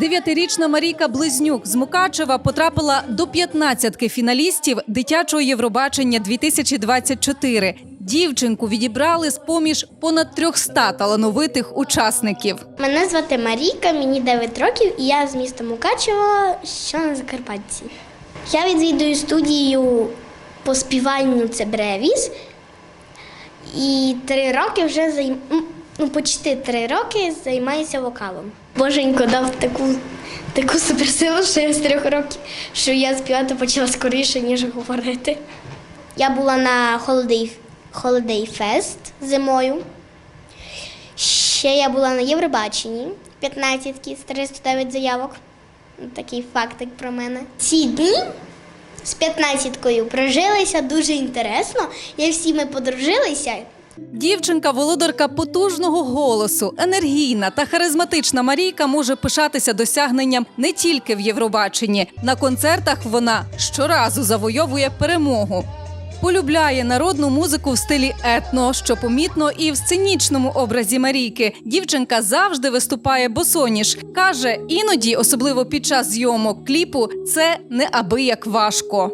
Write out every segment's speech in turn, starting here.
Дев'ятирічна Марійка Близнюк з Мукачева потрапила до 15 фіналістів дитячого Євробачення 2024. Дівчинку відібрали з поміж понад 300 талановитих учасників. Мене звати Марійка, мені 9 років, і я з міста Мукачево, що на Закарпатті. Я відвідую студію по співанню це Бревіс. І три роки вже займ... ну, почти три роки займаюся вокалом. Боженько дав таку, таку суперсилу, що я з трьох років, що я співати почала скоріше, ніж говорити. Я була на Holiday, Holiday Fest зимою. Ще я була на Євробаченні 15 з 309 заявок. Такий фактик про мене. Ці дні з 15-кою прожилися дуже інтересно. Я всі ми подружилися. Дівчинка, володарка потужного голосу, енергійна та харизматична Марійка може пишатися досягненням не тільки в Євробаченні. На концертах вона щоразу завойовує перемогу. Полюбляє народну музику в стилі етно, що помітно і в сценічному образі Марійки. Дівчинка завжди виступає босоніж. каже, іноді, особливо під час зйомок кліпу, це неабияк важко.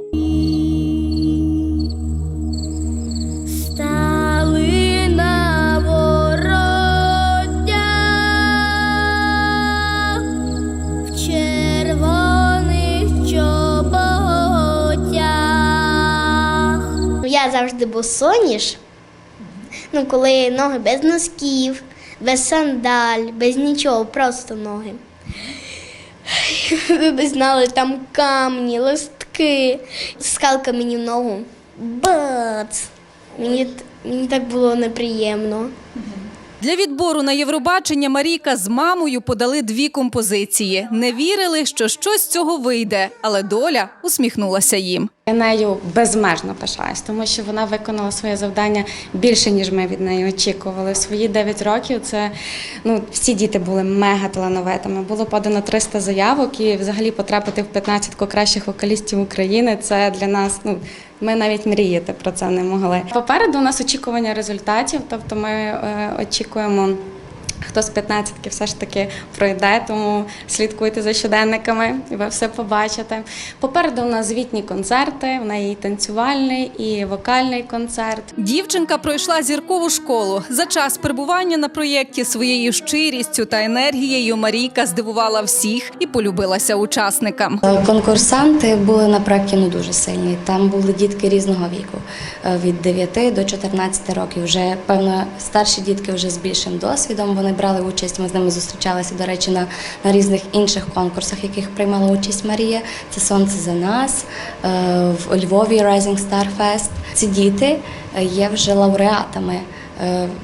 Я завжди босоніж. Ну, коли ноги без носків, без сандаль, без нічого, просто ноги. Ви б знали, там камні, листки. Скалка мені в ногу. Бац! Мені, мені так було неприємно. Для відбору на Євробачення Марійка з мамою подали дві композиції. Не вірили, що щось з цього вийде, але доля усміхнулася їм. Нею безмежно пишаюсь, тому що вона виконала своє завдання більше, ніж ми від неї очікували. Свої 9 років це ну всі діти були мега талановитими. Було подано 300 заявок, і взагалі потрапити в 15 кращих вокалістів України. Це для нас. Ну ми навіть мріяти про це не могли. Попереду у нас очікування результатів, тобто ми е, очікуємо. Хто з 15 все ж таки пройде, тому слідкуйте за щоденниками, і ви все побачите. Попереду у нас звітні концерти, в неї і танцювальний, і вокальний концерт. Дівчинка пройшла зіркову школу. За час перебування на проєкті своєю щирістю та енергією Марійка здивувала всіх і полюбилася учасникам. Конкурсанти були на проєкті ну дуже сильні. Там були дітки різного віку, е, від 9 до 14 років. Вже певно старші дітки вже з більшим досвідом. Вони брали участь. Ми з ними зустрічалися, до речі, на, на різних інших конкурсах, яких приймала участь Марія. Це Сонце за нас е, в Львові Rising Star Fest. Ці діти е, є вже лауреатами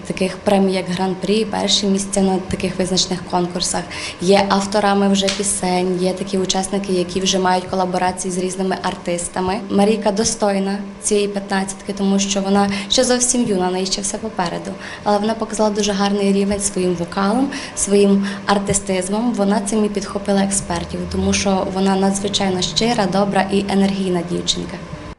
таких премій, як Гран-прі, перші місця на таких визначених конкурсах. Є авторами вже пісень, є такі учасники, які вже мають колаборації з різними артистами. Марійка достойна цієї п'ятнадцятки, тому що вона ще зовсім юна, неї ще все попереду. Але вона показала дуже гарний рівень своїм вокалом, своїм артистизмом. Вона цим і підхопила експертів, тому що вона надзвичайно щира, добра і енергійна дівчинка.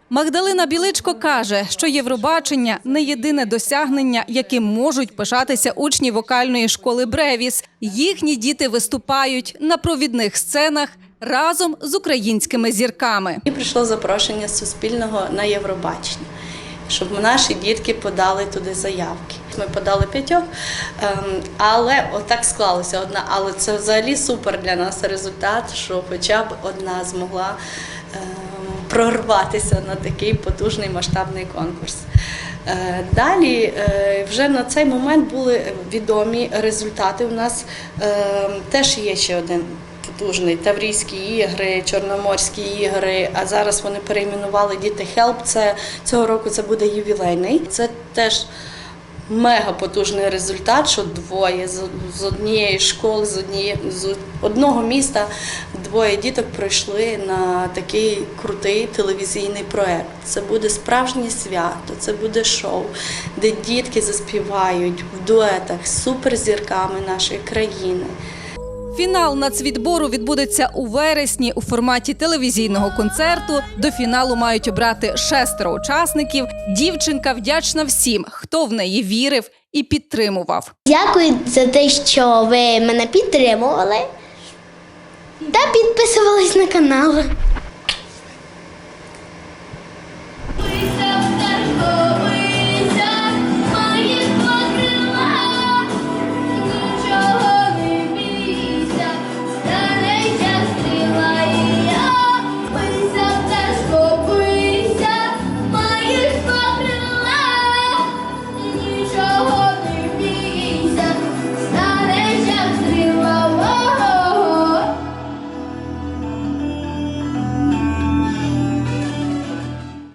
Магдалина Біличко каже, що Євробачення не єдине досягнення, яким можуть пишатися учні вокальної школи Бревіс. Їхні діти виступають на провідних сценах разом з українськими зірками. І прийшло запрошення Суспільного на Євробачення, щоб наші дітки подали туди заявки. Ми подали п'ятьох, ем, але отак склалося одна. Але це взагалі супер для нас результат, що хоча б одна змогла прорватися на такий потужний масштабний конкурс. Е, Далі е, вже на цей момент були відомі результати. У нас е, теж є ще один потужний Таврійські ігри, Чорноморські ігри. А зараз вони перейменували Діти Хелп. Це цього року це буде ювілейний. Це теж мега потужний результат, що двоє з, однієї школи, з однієї з одного міста двоє діток пройшли на такий крутий телевізійний проект. Це буде справжнє свято, це буде шоу, де дітки заспівають в дуетах з суперзірками нашої країни. Фінал нацвідбору відбудеться у вересні у форматі телевізійного концерту. До фіналу мають обрати шестеро учасників. Дівчинка вдячна всім, хто в неї вірив і підтримував. Дякую за те, що ви мене підтримували та підписувались на канал.